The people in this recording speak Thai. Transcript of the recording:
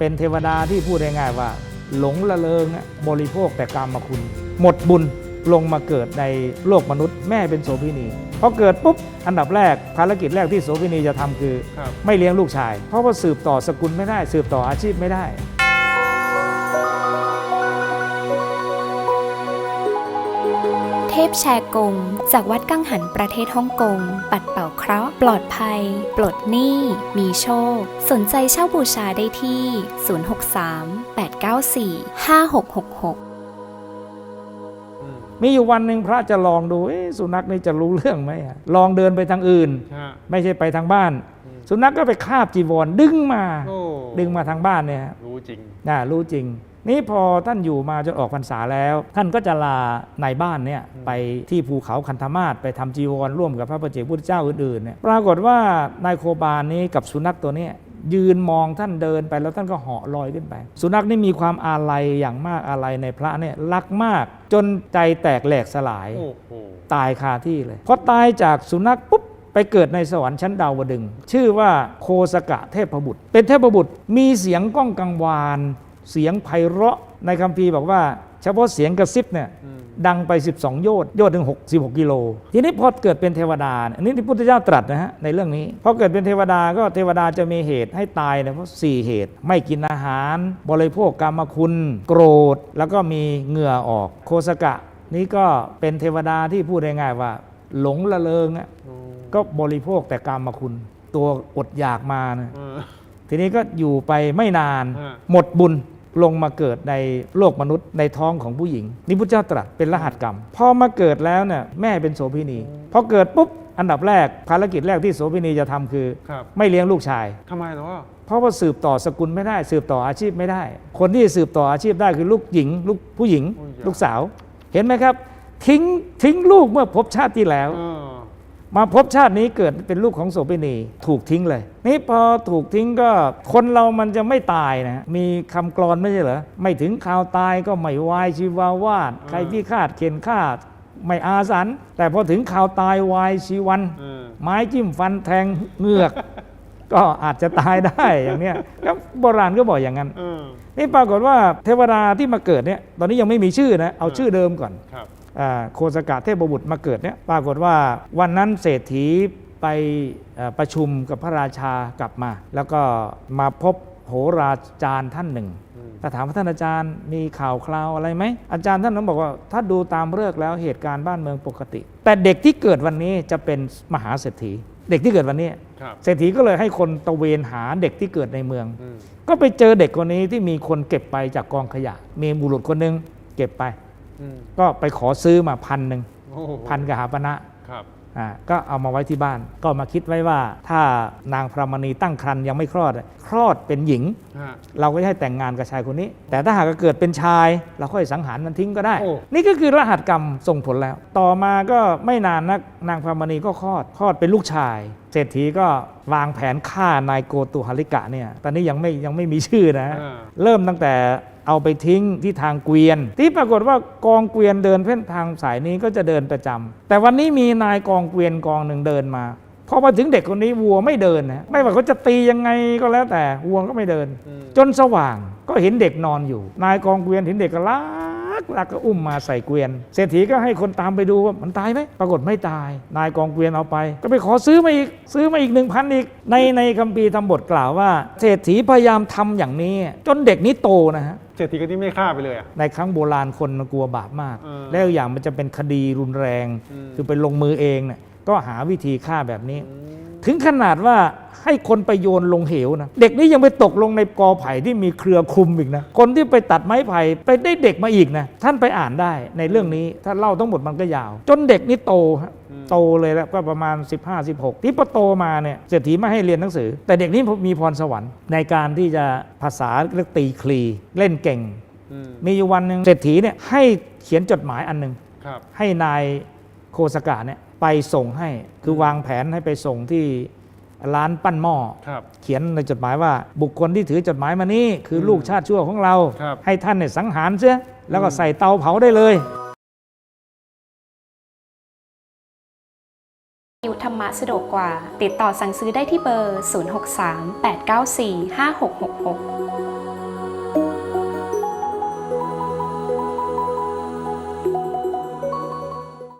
เป็นเทวดาที่พูดง่ายๆว่า หลงละเลงบริโภคแต่กรรมคุณ หมดบุญลงมาเกิดในโลกมนุษย์แม่เป็นโสภินีพอเกิดปุ๊บอันดับแรกภารกิจแรกที่โสภินีจะทำคือคไม่เลี้ยงลูกชาย เพราะว่าสืบต่อสกุลไม่ได้ สืบต่ออาชีพไม่ได้ เทพแชร์กง จากวัดกังหันประเทศฮ่องกง ปัดเป่าเคราะห์ ปลอดภัย ปลดหนี้ มีโชค สนใจเช่าบูชาได้ที่ 063 894 5666อืมมีอยู่วันหนึ่งพระจะลองดูเอ๊ะสุนัขนี่จะรู้เรื่องไหมอะลองเดินไปทางอื่นฮะไม่ใช่ไปทางบ้านอืมสุนัขก็ไปคาบจีวรดึงมาโอ้ดึงมาทางบ้านเนี่ยรู้จริงน่ารู้จริง นี่พอท่านอยู่มาจนออกพรรษาแล้ว ท่านก็จะลาในบ้านเนี่ยอืมไปที่ภูเขาคันธมาศไปทำจีวรร่วมกับพระประเจกพุทธเจ้าอื่นๆเนี่ยปรากฏว่านายโคบาลนี้กับสุนัขตัวเนี้ยยืนมองท่านเดินไปแล้วท่านก็เหาะลอยขึ้นไป สุนัขนี่มีความอาลัยอย่างมากอาลัยในพระเนี่ยรักมากจนใจแตกแหลกสลายโอ้โหตายคาที่เลยพอตายจากสุนัขปุ๊บไปเกิดในสวรรค์ชั้นดาวดึงส์ชื่อว่าโคสกะเทพบุตร เป็นเทพบุตรมีเสียงก้องกังวาน เสียงไพเราะในคัมภีร์บอกว่า เฉพาะเสียงกระซิบเนี่ยอืมดังไป 12 โยชน์โยชน์ถึง6 16กิโล ทีนี้พอเกิดเป็นเทวดาเนี่ยอันนี้ที่พุทธเจ้าตรัสนะฮะในเรื่องนี้พอเกิดเป็นเทวดาก็เทวดาจะมีเหตุให้ตายเนี่ยเพราะสี่เหตุ ไม่กินอาหาร บริโภคกรรมคุณ โกรธ แล้วก็มีเหงื่อออกโคสกะ นี่ก็เป็นเทวดาที่พูดง่ายๆว่า หลงละเลงอะโอ้ก็บริโภคแต่กรรมคุณ ตัวอดอยากมานะเออทีนี้ก็อยู่ไปไม่นานฮะหมดบุญ ลงมาเกิดในโลกมนุษย์ในท้องของผู้หญิง นี่พุทธเจ้าตรัสเป็นรหัสกรรม พอมาเกิดแล้วเนี่ยแม่เป็นโสเภณีพอเกิดปุ๊บอันดับแรกภารกิจแรกที่โสเภณีจะทำคือ ครับไม่เลี้ยงลูกชาย ทำไมเหรอเพราะว่าสืบต่อสกุลไม่ได้ สืบต่ออาชีพไม่ได้ คนที่สืบต่ออาชีพได้คือลูกหญิง ลูกผู้หญิงลูกสาว เห็นไหมครับ ทิ้งทิ้งลูกเมื่อพบชาติที่แล้ว เออ มาพบชาตินี้เกิดเป็นลูกของโสเภณีถูกทิ้งเลย นี่พอถูกทิ้งก็คนเรามันจะไม่ตายนะมีคำกรอนไม่ใช่เหรอไม่ถึงข่าวตายก็ไม่วายชีวาวาดใครที่คาดเข็นฆ่าไม่อาสัน แต่พอถึงข่าวตายวายชีวันเออไม้จิ้มฟันแทงเหงือก ก็อาจจะตายได้อย่างเนี้ยแล้วโบราณก็บอกอย่างนั้นเออนี่ปรากฏว่าเทวดาที่มาเกิดเนี่ย ตอนนี้ยังไม่มีชื่อนะ เอาชื่อเดิมก่อนครับอ่า โคสกะเทพบุตรมาเกิดเนี่ยปรากฏว่าวันนั้นเศรษฐีไปเอ่อประชุมกับพระราชากลับมา แล้วก็มาพบโหราจารย์ท่านหนึ่งอืมก็ถามว่าท่านอาจารย์มีข่าวคราวอะไรไหม อาจารย์ท่านนั้นบอกว่าถ้าดูตามเลิกษ์แล้วเหตุการณ์บ้านเมืองปกติ แต่เด็กที่เกิดวันนี้จะเป็นมหาเศรษฐี เด็กที่เกิดวันนี้ครับเศรษฐีก็เลยให้คนตระเวนหาเด็กที่เกิดในเมืองอืมก็ไปเจอเด็กคนนี้ที่มีคนเก็บไปจากกองขยะ มีบุรุษคนหนึงเก็บไปอืม ก็ไปขอซื้อมาพันหนึ่งโอ้โหพันกหาปณะครับอ่าก็เอามาไว้ที่บ้าน ก็มาคิดไว้ว่า ถ้านางพระมณีตั้งครรภ์ยังไม่คลอด คลอดเป็นหญิงฮะเราก็จะให้แต่งงานกับชายคนนี้ แต่ถ้าหากว่าเกิดเป็นชาย เราค่อยสังหารมันทิ้งก็ได้โอ้นี่ก็คือรหัสกรรมส่งผลแล้ว ต่อมาก็ไม่นานนักนางพระมณีก็คลอด คลอดเป็นลูกชายเศรษฐีก็วางแผนฆ่านายโกตุหริกะเนี่ย ตอนนี้ยังไม่ยังไม่มีชื่อนะอ่าเริ่มตั้งแต่ เอาไปทิ้งที่ทางเกวียน ที่ปรากฏว่ากองเกวียนเดินเส้นทางสายนี้ก็จะเดินประจำแต่วันนี้มีนายกองเกวียนกองหนึ่งเดินมาพอมาถึงเด็กคนนี้วัวไม่เดินนะไม่ว่าเขาจะตียังไงก็แล้วแต่วัวก็ไม่เดินอืมจนสว่างก็เห็นเด็กนอนอยู่ นายกองเกวียนเห็นเด็กก็รัก รักก็อุ้มมาใส่เกวียน เศรษฐีก็ให้คนตามไปดูว่ามันตายไหมปรากฏไม่ตาย นายกองเกวียนเอาไป ก็ไปขอซื้อมาอีก ซื้อมาอีกหนึ่งพันอีก ในในคัมภีร์ทำบทกล่าวว่า เศรษฐีพยายามทำอย่างนี้ จนเด็กนี้โตนะฮะเศรษฐีก็ที่ไม่ฆ่าไปเลยอะในครั้งโบราณคนกลัวบาปมากเออแล้วอย่างมันจะเป็นคดีรุนแรงอืมคือไปลงมือเองเนี่ยก็หาวิธีฆ่าแบบนี้อืมถึงขนาดว่า ให้คนไปโยนลงเหวนะ เด็กนี้ยังไปตกลงในกอไผ่ที่มีเครือคลุมอีกนะ คนที่ไปตัดไม้ไผ่ไปได้เด็กมาอีกนะ ท่านไปอ่านได้ในเรื่องนี้ถ้าเล่าทั้งหมดมันก็ยาว จนเด็กนี่โตฮะโตเลยแล้วก็ประมาณ 15 16 ที่พอโตมาเนี่ยเศรษฐีไม่ให้เรียนหนังสือ แต่เด็กนี้มีพรสวรรค์ในการที่จะภาษาเรียกตีคลีเล่นเก่งอืมมีอยู่วันหนึ่งเศรษฐีเนี่ยให้เขียนจดหมายอันหนึ่งครับให้นายโคสกะเนี่ยไปส่งให้คือวางแผนให้ไปส่งที่ ร้านปั้นหม้อครับ เขียนในจดหมายว่าบุคคลที่ถือจดหมายมานี้คือลูกชาติชั่วของเรา ครับ ให้ท่านเนี่ยสังหารเสียแล้วก็อืมใส่เตาเผาได้เลยนิวธรรมะสะดวกกว่า ติดต่อสั่งซื้อได้ที่เบอร์ 063 894 5666